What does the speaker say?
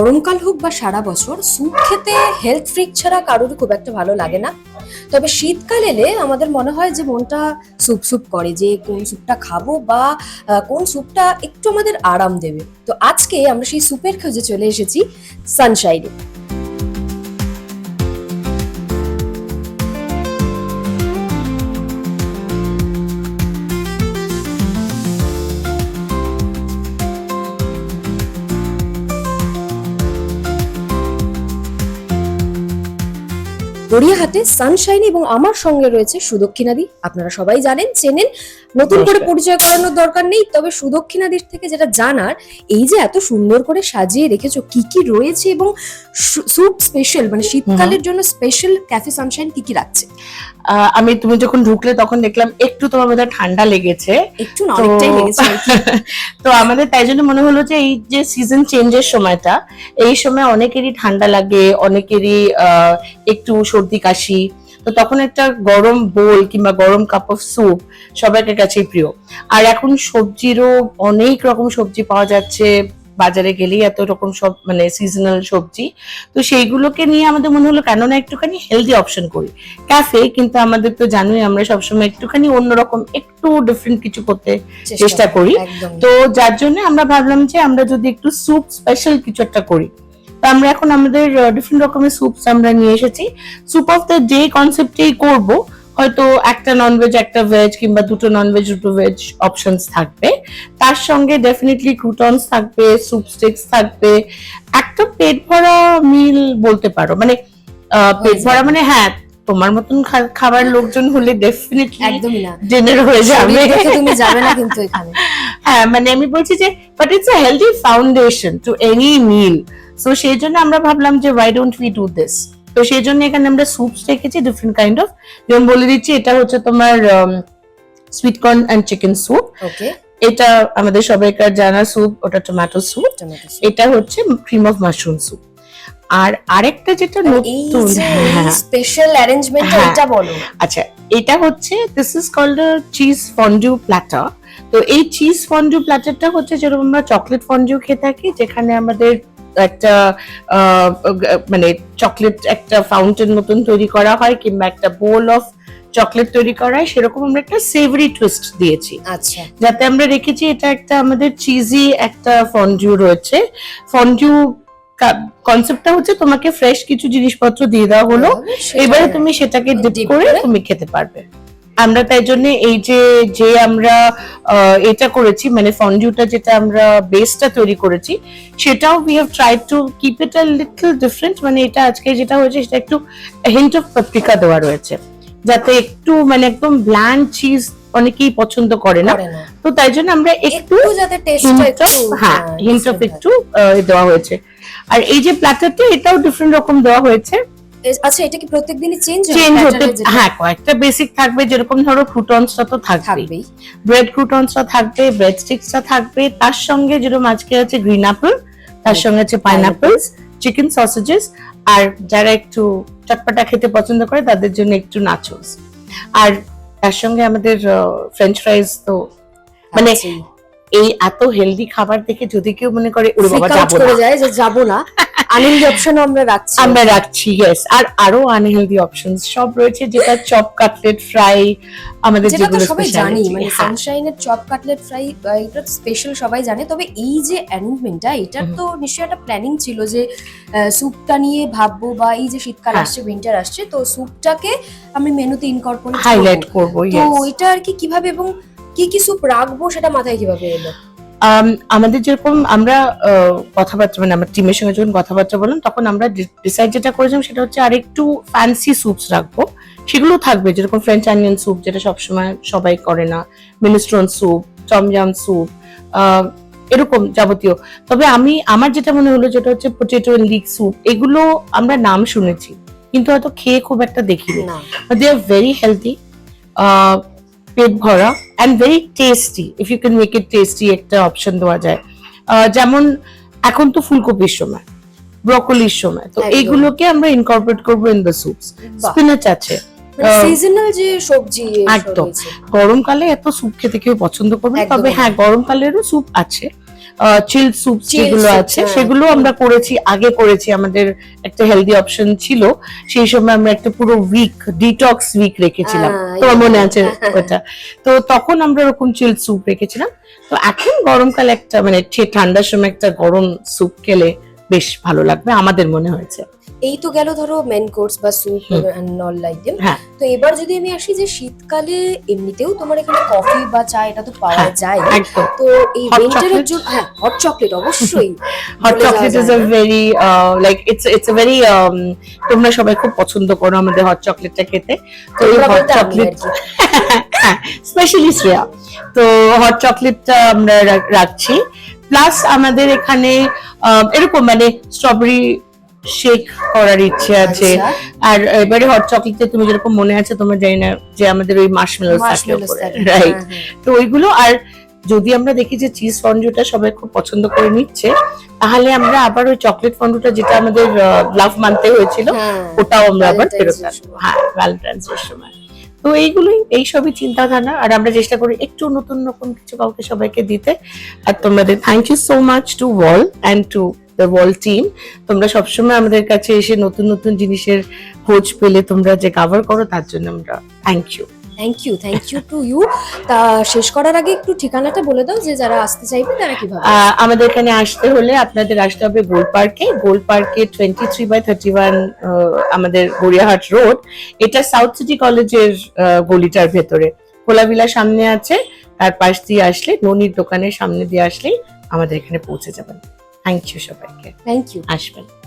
গরমকাল হোক বা সারা বছর, স্যুপ খেতে হেলথ ফ্রিক ছাড়া কারোর খুব একটা ভালো লাগে না। তবে শীতকাল এলে আমাদের মনে হয় যে মনটা স্যুপ স্যুপ করে যে কোন স্যুপটা খাব বা কোন স্যুপটা একটু আমাদের আরাম দেবে। তো আজকে আমরা সেই স্যুপের খোঁজে চলে এসেছি সানশাইনে গড়িয়াহাটে সানশাইন এবং আমার সঙ্গে রয়েছে সুদক্ষিণাদি আপনারা সবাই জানেন চেনেন নতুন করে পরিচয় করানোর দরকার নেই তবে সুদক্ষিণাদির থেকে যেটা জানার এই যে এত সুন্দর করে সাজিয়ে রেখেছো কি কি রয়েছে এবং স্যুপ স্পেশাল মানে শীতকালের জন্য স্পেশাল ক্যাফে সানশাইন কি কি রাখছে আমি তুমি যখন ঢুকলে তখন দেখলাম একটু তোমার মধ্যে ঠান্ডা লেগেছে। একটু না অনেকটাই লেগেছে তো আমাদের তাই জন্য মনে হলো যে এই যে সিজন চেঞ্জের সময়টা এই সময় অনেকেরই ঠান্ডা লাগে অনেকেরই আহ, একটু সর্দি কাশি তো তখন একটা গরম বোল কিংবা গরম কাপ অফ স্যুপ সবাইকার কাছেই প্রিয়। আর এখন সবজিরও অনেক রকম সবজি পাওয়া যাচ্ছে। বাজারে গেলেই এত রকম সব মানে সিজনাল সবজি। তো সেইগুলোকে নিয়ে আমাদের মনে হলো কেননা একটুখানি হেলদি অপশন করি। ক্যাফে কিন্তু আমাদের তো জানোই আমরা সবসময় একটুখানি অন্যরকম একটু ডিফারেন্ট কিছু করতে চেষ্টা করি। তো যার জন্য আমরা ভাবলাম যে আমরা যদি একটু স্যুপ স্পেশাল কিছু একটা করি। তো আমরা এখন আমাদের ডিফারেন্ট রকমের স্যুপস আমরা নিয়ে এসেছি। স্যুপ অফ দ্য ডে কনসেপ্টেই করব। হয়তো একটা ননভেজ একটা ভেজ কিংবা দুটো ননভেজ দুটো ভেজ অপশনস থাকবে। তার সঙ্গে ডেফিনেটলি ক্রুটনস থাকবে স্যুপ স্টিক্স থাকবে। একটা পেট ভরা মিল বলতে পারো। মানে পেট ভরা মানে হ্যাঁ তোমার মতন খাবার লোকজন হলে ডেফিনেটলি একদমই না। ডিনার হয়ে যাবে। তুমি যাবে না কিন্তু এখানে। হ্যাঁ মানে আমি বলছি যে but it's a healthy foundation to any meal so সেই জন্য আমরা ভাবলাম যে why don't we do this তো সেই জন্য এখানে আমরা স্যুপস রেখেছি ডিফারেন্ট কাইন্ড অফ যেমন বলে দিচ্ছি এটা হচ্ছে তোমার sweet corn and chicken soup okay এটা আমাদের সবাইকার জানা স্যুপ ওটা টমেটো স্যুপ এটা হচ্ছে ক্রিম অফ মাশরুম স্যুপ আর আরেকটা যেটা নতুন স্পেশাল অ্যারেঞ্জমেন্ট। এটা বলো। আচ্ছা এটা হচ্ছে this is called cheese fondue platter তো এই চিজ ফন্ডিউ প্ল্যাটারটা হচ্ছে যেরকম আমরা চকলেট ফন্ডিউ খেয়ে থাকি যেখানে আমাদের একটা মানে চকলেট একটা ফাউন্টেন মতন তৈরি করা হয় কিংবা একটা বোল অফ চকলেট তৈরি করা হয় সেরকম আমরা একটা সেভারি টুইস্ট দিয়েছি। আচ্ছা। যাতে আমরা রেখেছি এটা একটা আমাদের চিজি একটা ফন্ডিউ রয়েছে। ফন্ডিউ কনসেপ্টটা হচ্ছে তোমাকে ফ্রেশ কিছু জিনিসপত্র দিয়ে দেওয়া হলো। এবারে তুমি সেটাকে ডিপ করে? তুমি খেতে পারবে। আমরা তাই জন্য এই যে যে আমরা এটা করেছি মানে ফন্ডিউটা যেটা আমরা বেসটা তৈরি করেছি সেটাও we have try to keep it a little different মানে এটা আজকে যেটা হয়েছে সেটা একটু হিন্ট অফ পাপ্রিকা দেওয়া রয়েছে যাতে একটু মানে একদম ব্ল্যান্ড চিজ অনেকেই পছন্দ করে না। তো তাই জন্য আমরা একটু যাতে টেস্টটা হিন্ট একটু হ্যাঁ হিন্ট অফ একটু দেওয়া হয়েছে। আর এই যে প্ল্যাটারটা এটাও ডিফারেন্ট রকম দেওয়া হয়েছে। আচ্ছা এটা কি প্রত্যেকদিনই চেঞ্জ চেঞ্জ হতে হ্যাঁ কয়েকটা বেসিক থাকবে যেরকম ধরো ক্রুটনসটা তো থাকবেই। ব্রেড ক্রুটনসটা থাকবে ব্রেড স্টিক্সটা থাকবে তার সঙ্গে যেরকম আজকে আছে গ্রিন অ্যাপল তার সঙ্গে আছে পাইনাপলস চিকেন সসেজেস আর যারা একটু চটপটা খেতে পছন্দ করে তাদের জন্য একটু নাচোস আর তার সঙ্গে আমাদের ফ্রেঞ্চ ফ্রাইজ তো মানে এই এত হেলদি খাবার দেখে যদি কেউ মনে করে ওরে বাবা যাব না। যায় অপশন আমরা রাখছি। আমরা রাখছি ইয়েস আর আরও আনহেলদি অপশন সব রয়েছে যেটা চপ কাটলেট ফ্রাই আমাদের যেটা তো যেগুলো সবাই জানি মানে হ্যাঁ। সানশাইনের চপ কাটলেট ফ্রাই এটা স্পেশাল সবাই জানে তবে এই যে অ্যারেঞ্জমেন্টটা এটার তো নিশ্চয়ই একটা প্ল্যানিং ছিল যে স্যুপটা নিয়ে ভাববো বা এই যে শীতকাল হ্যাঁ। আসছে উইন্টার আসছে তো স্যুপটাকে আমি মেনুতে ইনকর্পোরেট হাইলাইট করব। তো এটা আর কি কীভাবে এবং কি কি স্যুপ রাখব সেটা মাথায় কীভাবে এলো? আমাদের যেরকম আমরা কথাবার্তা মানে আমার টিমের সঙ্গে যখন কথাবার্তা বললাম তখন আমরা ডিসাইড যেটা করেছিলাম সেটা হচ্ছে আরেকটু ফ্যান্সি স্যুপস রাখব। সেগুলো থাকবে যেরকম ফ্রেঞ্চ অনিয়ন স্যুপ যেটা সবসময় সবাই করে না। মিনিস্ট্রন স্যুপ টমজাম স্যুপ এরকম যাবতীয়। তবে আমি আমার যেটা মনে হলো যেটা হচ্ছে পটেটো লিক স্যুপ এগুলো আমরা নাম শুনেছি কিন্তু হয়তো খেয়ে খুব একটা দেখিনি। না। দে আর ভেরি হেলদি পেট ভরা and very tasty if you can make it tasty একটা অপশন দেওয়া যায়। যেমন এখন তো ফুলকপির সময় ব্রকলির সময় তো। এইগুলোকে আমরা ইনকর্পোরেট করব ইন দ্য স্যুপস স্পিনাচ আছে। মানে সিজনাল যে সবজি একদম। গরমকালে এত স্যুপ খেতে কেউ পছন্দ করবে তবে হ্যাঁ গরমকালেরও স্যুপ আছে। চিল স্যুপ যেগুলো আছে হ্যাঁ। সেগুলো আমরা করেছি আগে করেছি আমাদের একটা হেলদি অপশন ছিল। সেই সময় আমরা একটা পুরো উইক ডিটক্স উইক রেখেছিলাম। তো তোমার মনে আছে হ্যাঁ, ওটা? তো তখন আমরা ওরকম চিল স্যুপ রেখেছিলাম। তো এখন গরমকালে একটা মানে ঠান্ডার সময় একটা গরম স্যুপ খেলে বেশ ভালো লাগবে আমাদের মনে হয়েছে। এই তো গেল ধরো মেন কোর্স বা স্যুপ। অল আইটেম তো এবার যদি আমি আসি যে শীতকালে এমনিতেও তোমার এখানে কফি বা চা এটা তো পাওয়া হ্যাঁ, যায়। তো এই উইন্টারের জন্য হ্যাঁ হট চকলেট অবশ্যই hot chocolate is a. Very like it's it's a very um, তোমরা সবাই খুব পছন্দ করো আমাদের হট চকলেটটা খেতে। তো এই হট চকলেট স্পেশালি শ্রেয়া। তো হট চকলেটটা আমরা রাখছি। প্লাস আমাদের এখানে আহ, এরকম মানে স্ট্রবেরি শেক করার ইচ্ছে আছে আচ্ছা, আর এবারে হট চকলেটে তুমি যেরকম মনে আছে তোমার জানি না যে আমাদের ওই মার্শমেলো থাকে। রাইট হ্যাঁ, হ্যাঁ। তো ওইগুলো আর যদি আমরা দেখি যে চিজ ফন্ডুটা সবাই খুব পছন্দ করে নিচ্ছে তাহলে আমরা আবার ওই চকলেট ফন্ডুটা যেটা আমাদের লাভ মানতে হয়েছিল হ্যাঁ। ওটাও আমরা আবার ফেরত সময়। হ্যাঁ ভ্যালেন্টাইন্স সময় তো এইগুলোই এই সবই চিন্তাধারা আর আমরা চেষ্টা করি একটু নতুন নতুন কিছু কাউকে সবাইকে দিতে আর তোমাদের thank you so much to wall and to the wall team তোমরা সবসময় আমাদের কাছে এসে নতুন নতুন জিনিসের খোঁজ পেলে তোমরা যে কভার করো তার জন্য আমরা thank you thank you thank you to you তা শেষ করার আগে একটু ঠিকানাটা বলে দাও যে যারা আসতে চাইবে তারা কীভাবে আমাদের এখানে আসতে হলে আপনাদের আসতে হবে গোল পার্কে গোল পার্কে twenty three by thirty one আমাদের গড়িয়াহাট রোড এটা সাউথ সিটি কলেজের গলিটার ভেতরে। কোলাবিলা সামনে আছে তার পাশ দিয়ে আসলে ননির দোকানের সামনে দিয়ে আসলেই আমাদের এখানে পৌঁছে যাবেন। থ্যাংক ইউ সবাইকে। থ্যাংক ইউ আসবেন।